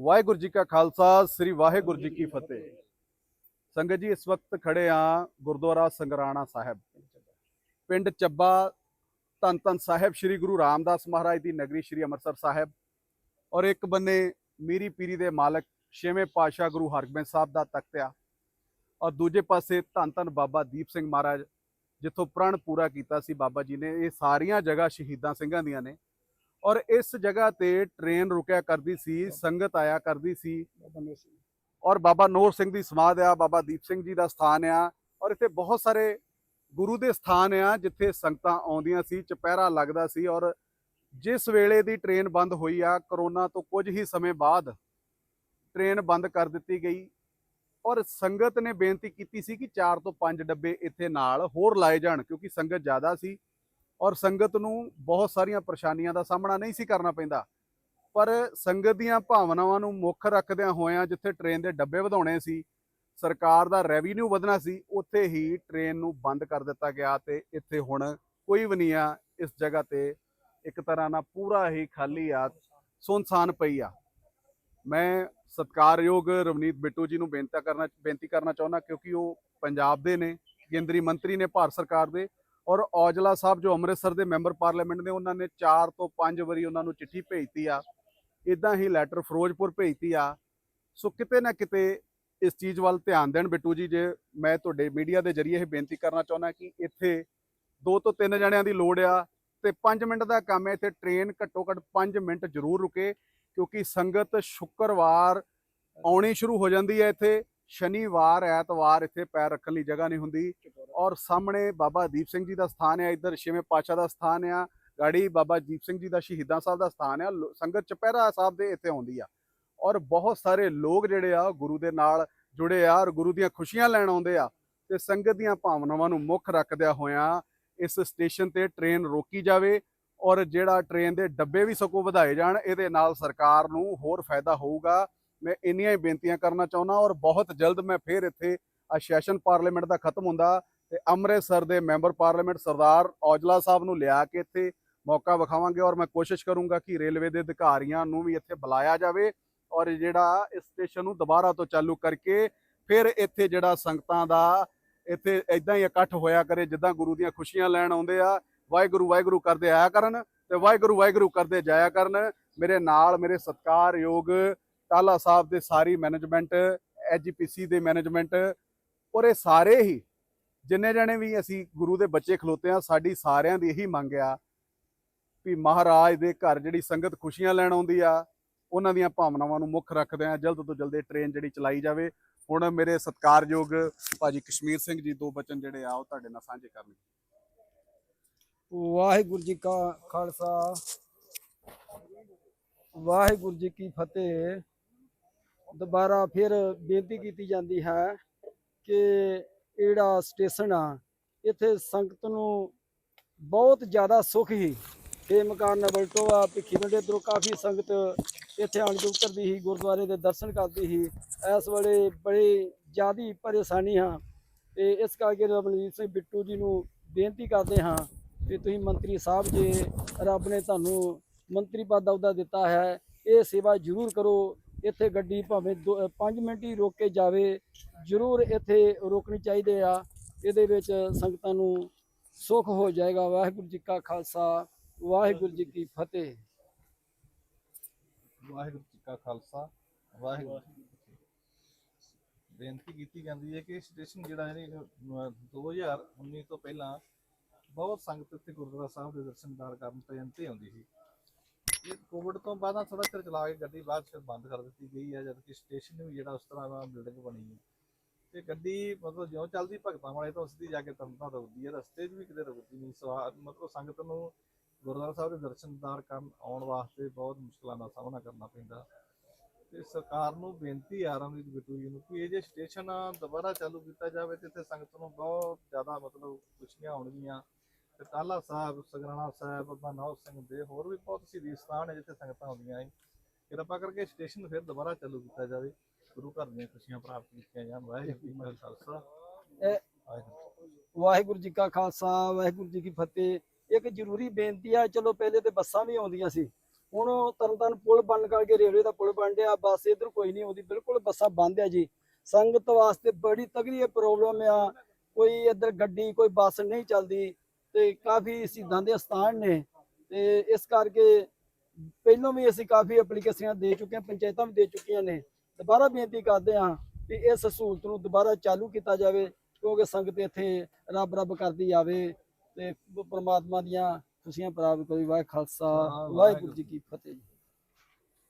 ਵਾਹਿਗੁਰੂ ਜੀ ਕਾ ਖਾਲਸਾ, ਸ੍ਰੀ ਵਾਹਿਗੁਰੂ ਜੀ ਕੀ ਫਤਿਹ। ਸੰਗਤ ਜੀ, ਇਸ ਵਕਤ ਖੜੇ ਆ ਗੁਰਦੁਆਰਾ ਸੰਗਰਾਣਾ ਸਾਹਿਬ। ਪਿੰਡ ਚੱਬਾ, ਧੰਨ ਧੰਨ ਸਾਹਿਬ, ਸ੍ਰੀ ਗੁਰੂ ਰਾਮਦਾਸ ਮਹਾਰਾਜ ਦੀ ਨਗਰੀ, ਸ੍ਰੀ ਅੰਮ੍ਰਿਤਸਰ ਸਾਹਿਬ। ਔਰ ਇੱਕ ਬੰਨੇ ਮੀਰੀ ਪੀਰੀ ਦੇ ਮਾਲਕ, ਛੇਵੇਂ ਪਾਤਸ਼ਾਹ ਗੁਰੂ ਹਰਗੋਬਿੰਦ ਸਾਹਿਬ ਦਾ ਤਖਤ ਆ। ਔਰ ਦੂਜੇ ਪਾਸੇ ਧੰਨ ਧੰਨ ਬਾਬਾ ਦੀਪ ਸਿੰਘ ਮਹਾਰਾਜ, ਜਿੱਥੋਂ ਪ੍ਰਣ ਪੂਰਾ ਕੀਤਾ ਸੀ ਬਾਬਾ ਜੀ ਨੇ। ਇਹ ਸਾਰੀਆਂ ਜਗ੍ਹਾ ਸ਼ਹੀਦਾਂ ਸਿੰਘਾਂ ਦੀਆਂ ਨੇ। ਔਰ ਇਸ ਜਗ੍ਹਾ ਤੇ ਟ੍ਰੇਨ ਰੁਕਿਆ ਕਰਦੀ ਸੀ, ਸੰਗਤ ਆਇਆ ਕਰਦੀ ਸੀ। ਔਰ ਬਾਬਾ ਨੂਰ ਸਿੰਘ ਦੀ ਸਮਾਧ ਆ, ਬਾਬਾ ਦੀਪ ਸਿੰਘ ਜੀ ਦਾ ਸਥਾਨ ਆ। ਔਰ ਇੱਥੇ ਬਹੁਤ ਸਾਰੇ ਗੁਰੂ ਦੇ ਸਥਾਨ ਆ, ਜਿੱਥੇ ਸੰਗਤਾਂ ਆਉਂਦੀਆਂ ਸੀ, ਚਪਹਿਰਾ ਲੱਗਦਾ ਸੀ। ਔਰ ਜਿਸ ਵੇਲੇ ਦੀ ਟ੍ਰੇਨ ਬੰਦ ਹੋਈ ਆ ਕਰੋਨਾ ਤੋਂ ਕੁਝ ਹੀ ਸਮੇਂ ਬਾਅਦ ਟ੍ਰੇਨ ਬੰਦ ਕਰ ਦਿੱਤੀ ਗਈ। ਔਰ ਸੰਗਤ ਨੇ ਬੇਨਤੀ ਕੀਤੀ ਸੀ ਕਿ 4 ਤੋਂ 5 ਡੱਬੇ ਇੱਥੇ ਨਾਲ ਹੋਰ ਲਾਏ ਜਾਣ, ਕਿਉਂਕਿ ਸੰਗਤ ਜ਼ਿਆਦਾ ਸੀ। ਔਰ ਸੰਗਤ ਨੂੰ ਬਹੁਤ ਸਾਰੀਆਂ ਪਰੇਸ਼ਾਨੀਆਂ ਦਾ ਸਾਹਮਣਾ ਨਹੀਂ ਸੀ ਕਰਨਾ ਪੈਂਦਾ। ਪਰ ਸੰਗਤ ਦੀਆਂ ਭਾਵਨਾਵਾਂ ਨੂੰ ਮੁੱਖ ਰੱਖਦਿਆਂ ਹੋਇਆਂ ਜਿੱਥੇ ਟ੍ਰੇਨ ਦੇ ਡੱਬੇ ਵਧਾਉਣੇ ਸੀ, ਸਰਕਾਰ ਦਾ ਰੈਵਨਿਊ ਵਧਣਾ ਸੀ, ਉੱਥੇ ਹੀ ਟ੍ਰੇਨ ਨੂੰ ਬੰਦ ਕਰ ਦਿੱਤਾ ਗਿਆ ਤੇ ਇੱਥੇ ਹੁਣ ਕੋਈ ਵੀ ਨਹੀਂ ਆ, ਇਸ ਜਗ੍ਹਾ ਤੇ ਇੱਕ ਤਰ੍ਹਾਂ ਨਾਲ ਪੂਰਾ ਹੀ ਖਾਲੀ ਆ, ਸੁਨਸਾਨ ਪਈ ਆ। ਮੈਂ ਸਤਿਕਾਰਯੋਗ ਰਵਨੀਤ ਬਿੱਟੂ ਜੀ ਨੂੰ ਬੇਨਤੀ ਕਰਨਾ ਬੇਨਤੀ ਕਰਨਾ ਚਾਹੁੰਦਾ ਕਿਉਂਕਿ ਉਹ ਪੰਜਾਬ ਦੇ ਨੇ, ਕੇਂਦਰੀ ਮੰਤਰੀ ਨੇ, ਭਾਰਤ ਸਰਕਾਰ ਦੇ। ਔਰ ਔਜਲਾ ਸਾਹਿਬ ਜੋ ਅੰਮ੍ਰਿਤਸਰ ਦੇ ਮੈਂਬਰ ਪਾਰਲੀਮੈਂਟ ਨੇ, ਉਹਨਾਂ ਨੇ 4 ਤੋਂ 5 ਵਾਰੀ ਉਹਨਾਂ ਨੂੰ ਚਿੱਠੀ ਭੇਜਤੀ ਆ। ਇਦਾਂ ਹੀ ਲੈਟਰ ਫਿਰੋਜ਼ਪੁਰ ਭੇਜਤੀ ਆ। ਸੋ ਕਿਤੇ ਨਾ ਕਿਤੇ ਇਸ ਚੀਜ਼ ਵੱਲ ਧਿਆਨ ਦੇਣ ਬਿੱਟੂ ਜੀ, ਜੇ ਮੈਂ ਤੁਹਾਡੇ ਮੀਡੀਆ ਦੇ ਜ਼ਰੀਏ ਇਹ ਬੇਨਤੀ ਕਰਨਾ ਚਾਹੁੰਦਾ ਕਿ ਇੱਥੇ ਦੋ ਤੋਂ ਤਿੰਨ ਜਣਿਆਂ ਦੀ ਲੋੜ ਆ ਤੇ 5 ਮਿੰਟ ਦਾ ਕੰਮ ਹੈ, ਇੱਥੇ ਟ੍ਰੇਨ ਘੱਟੋ ਘੱਟ 5 ਮਿੰਟ ਜ਼ਰੂਰ ਰੁਕੇ ਕਿਉਂਕਿ ਸੰਗਤ ਸ਼ੁੱਕਰਵਾਰ ਆਉਣੀ ਸ਼ੁਰੂ ਹੋ ਜਾਂਦੀ ਹੈ ਇੱਥੇ। ਸ਼ਨੀਵਾਰ ਐਤਵਾਰ ਇੱਥੇ ਪੈਰ ਰੱਖਣ ਲਈ ਜਗ੍ਹਾ ਨਹੀਂ ਹੁੰਦੀ ਔਰ ਸਾਹਮਣੇ ਬਾਬਾ ਦੀਪ ਸਿੰਘ ਜੀ ਦਾ ਸਥਾਨ ਹੈ ਇੱਧਰ ਛੇਵੇਂ ਪਾਤਸ਼ਾਹ ਦਾ ਸਥਾਨ ਆ ਗਾੜੀ ਬਾਬਾ ਦੀਪ ਸਿੰਘ ਜੀ ਦਾ ਸ਼ਹੀਦਾਂ ਸਾਹਿਬ ਦਾ ਸਥਾਨ ਆ ਸੰਗਤ ਚਪਹਿਰਾ ਸਾਹਿਬ ਦੇ ਇੱਥੇ ਆਉਂਦੀ ਆ। ਔਰ ਬਹੁਤ ਸਾਰੇ ਲੋਕ ਜਿਹੜੇ ਆ ਗੁਰੂ ਦੇ ਨਾਲ ਜੁੜੇ ਆ ਔਰ ਗੁਰੂ ਦੀਆਂ ਖੁਸ਼ੀਆਂ ਲੈਣ ਆਉਂਦੇ ਆ ਤੇ ਸੰਗਤ ਦੀਆਂ ਭਾਵਨਾਵਾਂ ਨੂੰ ਮੁੱਖ ਰੱਖਦਿਆਂ ਹੋਇਆਂ ਇਸ ਸਟੇਸ਼ਨ ਤੇ ਟ੍ਰੇਨ ਰੋਕੀ ਜਾਵੇ ਔਰ ਜਿਹੜਾ ਟ੍ਰੇਨ ਦੇ ਡੱਬੇ ਵੀ ਸਗੋਂ ਵਧਾਏ ਜਾਣ ਇਹਦੇ ਨਾਲ ਸਰਕਾਰ ਨੂੰ ਹੋਰ ਫਾਇਦਾ ਹੋਊਗਾ। ਮੈਂ ਇੰਨੀਆਂ ਹੀ ਬੇਨਤੀਆਂ ਕਰਨਾ ਚਾਹੁੰਦਾ ਔਰ ਬਹੁਤ ਜਲਦ ਮੈਂ ਫੇਰ ਇੱਥੇ ਆ ਸੈਸ਼ਨ ਪਾਰਲੀਮੈਂਟ ਦਾ ਖਤਮ ਹੁੰਦਾ ਤੇ ਅੰਮ੍ਰਿਤਸਰ ਦੇ ਮੈਂਬਰ ਪਾਰਲੀਮੈਂਟ ਸਰਦਾਰ ਔਜਲਾ ਸਾਹਿਬ ਨੂੰ ਲਿਆ ਕੇ ਇੱਥੇ ਮੌਕਾ ਵਿਖਾਵਾਂਗੇ ਔਰ ਮੈਂ ਕੋਸ਼ਿਸ਼ ਕਰੂੰਗਾ ਕਿ ਰੇਲਵੇ ਦੇ ਅਧਿਕਾਰੀਆਂ ਨੂੰ ਵੀ ਇੱਥੇ ਬੁਲਾਇਆ ਜਾਵੇ ਔਰ ਜਿਹੜਾ ਇਸ ਸਟੇਸ਼ਨ ਨੂੰ ਦੁਬਾਰਾ ਤੋਂ ਚਾਲੂ ਕਰਕੇ ਫਿਰ ਇੱਥੇ ਜਿਹੜਾ ਸੰਗਤਾਂ ਦਾ ਇੱਥੇ ਇਦਾਂ ਹੀ ਇਕੱਠ ਹੋਇਆ ਕਰੇ ਜਿੱਦਾਂ ਗੁਰੂ ਦੀਆਂ ਖੁਸ਼ੀਆਂ ਲੈਣ ਆਉਂਦੇ ਆ, ਵਾਹਿਗੁਰੂ ਵਾਹਿਗੁਰੂ ਕਰਦੇ ਆਇਆ ਕਰਨ ਤੇ ਵਾਹਿਗੁਰੂ ਵਾਹਿਗੁਰੂ ਕਰਦੇ ਜਾਇਆ ਕਰਨ। ਮੇਰੇ ਨਾਲ ਮੇਰੇ ਸਤਿਕਾਰਯੋਗ ਟਾਲਾ ਸਾਹਿਬ ਦੇ ਸਾਰੀ ਮੈਨੇਜਮੈਂਟ ਐਜੀਪੀਸੀ ਦੇ ਮੈਨੇਜਮੈਂਟ ਔਰ ਇਹ ਸਾਰੇ ਹੀ ਜਿੰਨੇ ਜਣੇ ਵੀ ਅਸੀਂ ਗੁਰੂ ਦੇ ਬੱਚੇ ਖਲੋਤੇ ਆ ਸਾਡੀ ਸਾਰਿਆਂ ਦੀ ਇਹੀ ਮੰਗ ਆ ਵੀ ਮਹਾਰਾਜ ਦੇ ਘਰ ਜਿਹੜੀ ਸੰਗਤ ਖੁਸ਼ੀਆਂ ਲੈਣ ਆਉਂਦੀ ਆ, ਉਹਨਾਂ ਦੀਆਂ ਭਾਵਨਾਵਾਂ ਨੂੰ ਮੁੱਖ ਰੱਖਦੇ ਆ ਜਲਦ ਤੋਂ ਜਲਦ ਇਹ ਟ੍ਰੇਨ ਜਿਹੜੀ ਚਲਾਈ ਜਾਵੇ। ਹੁਣ ਮੇਰੇ ਸਤਿਕਾਰਯੋਗ ਭਾਜੀ ਕਸ਼ਮੀਰ ਸਿੰਘ ਜੀ, ਦੋ ਬਚਨ ਜਿਹੜੇ ਆ, ਉਹ ਤੁਹਾਡੇ ਨਾਲ ਸਾਂਝੇ ਕਰਨਗੇ ਵਾਹਿਗੁਰੂ ਜੀ ਕਾ ਖਾਲਸਾ, ਵਾਹਿਗੁਰੂ ਜੀ ਕੀ ਫਤਿਹ। ਦੁਬਾਰਾ ਫਿਰ ਬੇਨਤੀ ਕੀਤੀ ਜਾਂਦੀ ਹੈ ਕਿ ਇਹ ਜਿਹੜਾ ਸਟੇਸ਼ਨ ਆ, ਇੱਥੇ ਸੰਗਤ ਨੂੰ ਬਹੁਤ ਜ਼ਿਆਦਾ ਸੁੱਖ ਹੀ ਇਹ ਮਕਾਨ ਨਵਲਟੋ ਆ, ਭਿੱਖੀ ਮੰਡੇ ਤੋਂ ਕਾਫੀ ਸੰਗਤ ਇੱਥੇ ਆਣ ਕੇ ਉਤਰਦੀ ਸੀ, ਗੁਰਦੁਆਰੇ ਦੇ ਦਰਸ਼ਨ ਕਰਦੀ ਸੀ। ਇਸ ਵੇਲੇ ਬੜੀ ਜ਼ਿਆਦੀ ਪਰੇਸ਼ਾਨੀ ਹਾਂ ਤੇ ਇਸ ਕਰਕੇ ਰਵਨੀਤ ਸਿੰਘ ਬਿੱਟੂ ਜੀ ਨੂੰ ਬੇਨਤੀ ਕਰਦੇ ਹਾਂ ਕਿ ਤੁਸੀਂ ਮੰਤਰੀ ਸਾਹਿਬ ਜੀ, ਰੱਬ ਨੇ ਤੁਹਾਨੂੰ ਮੰਤਰੀ ਪਦ ਦਾ ਅਹੁਦਾ ਦਿੱਤਾ ਹੈ, ਇਹ ਸੇਵਾ ਜ਼ਰੂਰ ਕਰੋ। ਇੱਥੇ ਗੱਡੀ ਭਾਵੇਂ 5 ਮਿੰਟ ਹੀ ਰੋਕ ਕੇ ਜਾਵੇ, ਜ਼ਰੂਰ ਇੱਥੇ ਰੋਕਣੀ ਚਾਹੀਦੇ ਆ। ਇਹਦੇ ਵਿੱਚ ਸੰਗਤਾਂ ਨੂੰ ਸੁੱਖ ਹੋ ਜਾਏਗਾ। ਵਾਹਿਗੁਰੂ ਜੀ ਕਾ ਖਾਲਸਾ, ਵਾਹਿਗੁਰੂ ਜੀ ਕੀ ਫਤਿਹ। ਵਾਹਿਗੁਰੂ ਜੀ ਕਾ ਖਾਲਸਾ, ਵਾਹਿਗੁਰੂ ਬੇਨਤੀ ਕੀਤੀ ਜਾਂਦੀ ਹੈ ਕਿ ਸਟੇਸ਼ਨ ਜਿਹੜਾ ਹੈ 2019 ਤੋਂ ਪਹਿਲਾਂ ਬਹੁਤ ਸੰਗਤ ਇੱਥੇ ਗੁਰਦੁਆਰਾ ਸਾਹਿਬ ਦੇ ਦਰਸ਼ਨਦਾਰ ਕਰਨ ਟ੍ਰੇਨ ਤੇ ਆਉਂਦੀ ਸੀ। ਕੋਵਿਡ ਤੋਂ ਬਾਅਦ ਥੋੜਾ ਚਿਰ ਚਲਾ ਕੇ ਗੱਡੀ ਬਾਅਦ ਫਿਰ ਬੰਦ ਕਰ ਦਿੱਤੀ ਗਈ ਹੈ ਜਦਕਿ ਸਟੇਸ਼ਨ ਵੀ ਜਿਹੜਾ ਉਸ ਤਰ੍ਹਾਂ ਦਾ ਬਿਲਡਿੰਗ ਬਣੀ ਹੈ। ਤੇ ਗੱਡੀ ਮਤਲਬ ਜਿਉਂ ਚੱਲਦੀ ਭਗਤਾਂ ਵਾਲੇ ਤੋਂ ਸਿੱਧੀ ਜਾ ਕੇ ਤੰਤਾਂ ਰੁਕਦੀ ਹੈ, ਰਸਤੇ 'ਚ ਵੀ ਕਿਤੇ ਰੁਕਦੀ ਨਹੀਂ। ਸਵਾ ਮਤਲਬ ਸੰਗਤ ਨੂੰ ਗੁਰਦੁਆਰਾ ਸਾਹਿਬ ਦੇ ਦਰਸ਼ਨਦਾਰ ਕਰਨ ਆਉਣ ਵਾਸਤੇ ਬਹੁਤ ਮੁਸ਼ਕਲਾਂ ਦਾ ਸਾਹਮਣਾ ਕਰਨਾ ਪੈਂਦਾ। ਤੇ ਸਰਕਾਰ ਨੂੰ ਬੇਨਤੀ ਆ ਰਮਨੀਤ ਬਿੱਟੂ ਜੀ ਨੂੰ ਕਿ ਇਹ ਜੇ ਸਟੇਸ਼ਨ ਦੁਬਾਰਾ ਚਾਲੂ ਕੀਤਾ ਜਾਵੇ ਤੇ ਇੱਥੇ ਸੰਗਤ ਨੂੰ ਬਹੁਤ ਜ਼ਿਆਦਾ ਮਤਲਬ ਖੁਸ਼ੀਆਂ ਹੋਣਗੀਆਂ ਟਾਲਾ ਸਾਹਿਬ ਸਗਰਾਣਾ ਸਾਹਿਬ ਬਾਬਾ ਨੌ ਸਿੰਘ ਦੇ ਹੋਰ ਵੀ ਬਹੁਤ ਸ਼ਹੀਦੀ ਸਥਾਨ ਹੈ ਜਿੱਥੇ ਸੰਗਤਾਂ ਆਉਂਦੀਆਂ ਹੈ ਕਿਰਪਾ ਕਰਕੇ ਸਟੇਸ਼ਨ ਫਿਰ ਦੁਬਾਰਾ ਚਾਲੂ ਕੀਤਾ ਜਾਵੇ। ਗੁਰੂ ਘਰ ਦੀਆਂ ਖੁਸ਼ੀਆਂ ਪ੍ਰਾਪਤ ਕੀਤੀਆਂ ਜਾਣ। ਵਾਹਿਗੁਰੂ ਜੀ ਕਾ ਖਾਲਸਾ। ਵਾਹਿਗੁਰੂ ਜੀ ਕਾ ਖਾਲਸਾ ਵਾਹਿਗੁਰੂ ਜੀ ਕੀ ਫਤਿਹ। ਇੱਕ ਜ਼ਰੂਰੀ ਬੇਨਤੀ ਆ ਚਲੋ ਪਹਿਲੇ ਤੇ ਬੱਸਾਂ ਵੀ ਆਉਂਦੀਆਂ ਸੀ। ਹੁਣ ਉਹ ਤਰਨਤਾਰਨ ਪੁਲ ਬੰਨ ਕਰਕੇ ਰੇਲਵੇ ਦਾ ਪੁਲ ਬਣ ਰਿਹਾ ਬੱਸ ਇਧਰ ਕੋਈ ਨਹੀਂ ਆਉਂਦੀ ਬਿਲਕੁਲ ਬੱਸਾਂ ਬੰਦ ਆ ਜੀ। ਸੰਗਤ ਵਾਸਤੇ ਬੜੀ ਤਗੜੀ ਪ੍ਰੋਬਲਮ ਆ। ਕੋਈ ਇੱਧਰ ਗੱਡੀ ਕੋਈ ਬੱਸ ਨਹੀਂ ਚੱਲਦੀ। ਤੇ ਕਾਫੀ ਸ਼ਹੀਦਾਂ ਦੇ ਸਥਾਨ ਨੇ ਤੇ ਇਸ ਕਰਕੇ ਪਹਿਲਾਂ ਵੀ ਅਸੀਂ ਕਾਫੀ ਐਪਲੀਕੇਸ਼ਨਾਂ ਦੇ ਚੁੱਕੇ ਹਾਂ ਪੰਚਾਇਤਾਂ ਵੀ ਦੇ ਚੁੱਕੀਆਂ ਨੇ। ਦੁਬਾਰਾ ਬੇਨਤੀ ਕਰਦੇ ਹਾਂ ਕਿ ਇਸ ਸਹੂਲਤ ਨੂੰ ਦੁਬਾਰਾ ਚਾਲੂ ਕੀਤਾ ਜਾਵੇ ਕਿਉਂਕਿ ਸੰਗਤ ਇੱਥੇ ਰੱਬ ਰੱਬ ਕਰਦੀ ਆਵੇ ਤੇ ਪ੍ਰਮਾਤਮਾ ਦੀਆਂ ਖੁਸ਼ੀਆਂ ਪ੍ਰਾਪਤ ਕਰੀ। ਵਾਹਿ ਖਾਲਸਾ ਵਾਹਿਗੁਰੂ ਜੀ ਕੀ ਫਤਿਹ